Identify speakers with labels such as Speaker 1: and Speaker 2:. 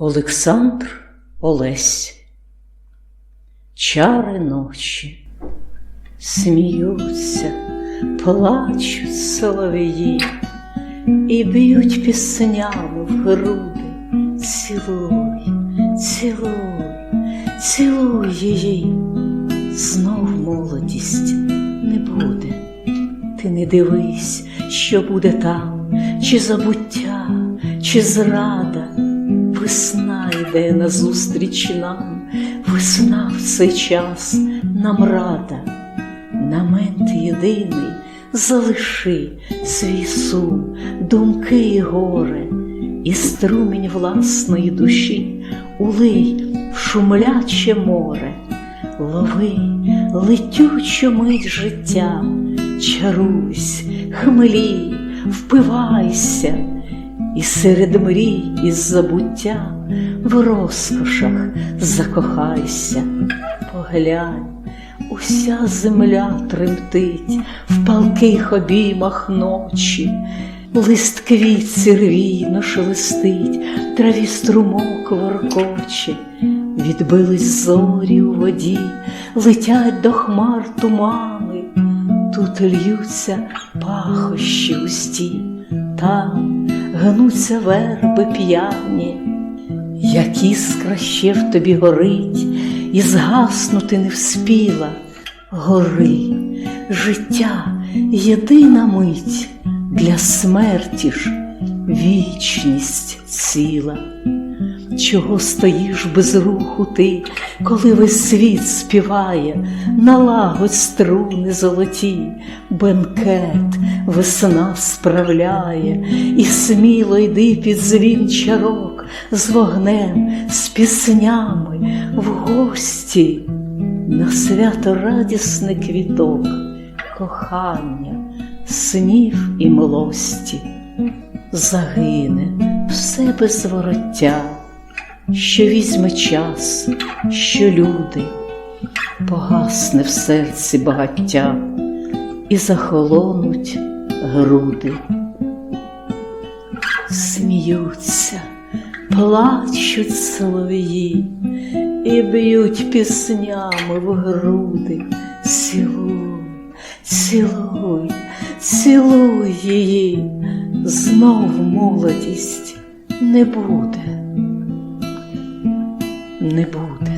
Speaker 1: Олександр Олесь Чари ночі сміються, плачуть соловії і б'ють піснями в груди. Цілуй, цілуй, цілуй її, знов молодість не буде. Ти не дивись, що буде там, чи забуття, чи зрада. Весна йде назустріч нам, весна в цей час нам рада. Намет єдиний залиши свій сум, думки і горе, і струмінь власної душі улий в шумляче море, лови летючу мить життя, чаруйсь, хмелій, впивайся, і серед мрій і забуття в розкошах закохайся, поглянь. Уся земля тремтить в палких обіймах ночі, лист квіт сирвійно шелестить, траві струмок воркоче, відбились зорі у воді, летять до хмар тумани, тут льються пахощі густі, там гнуться верби п'яні, як іскра ще в тобі горить і згаснути не вспіла. Гори, життя єдина мить, для смерті ж вічність ціла. Чого стоїш без руху ти, коли весь світ співає, налагодь струни золоті, бенкет весна справляє, і сміло йди під дзвін чарок з вогнем, з піснями в гості на свято радісний квіток, кохання, снів і милості, загине все без вороття що візьме час, що люди, погасне в серці багаття і захолонуть груди, сміються, плачуть соловії і б'ють піснями в груди. Цілуй, цілуй, цілуй її, знов молодість не буде не буде.